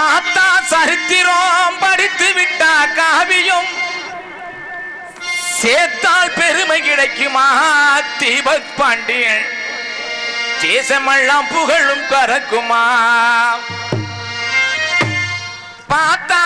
பார்த்தா சரித்திரம் படித்து விட்டா காவியம். சேர்த்தால் பெருமை கிடைக்குமா தீபக் பாண்டியன்? தேசமெல்லாம் புகழும் பறக்குமா பார்த்தா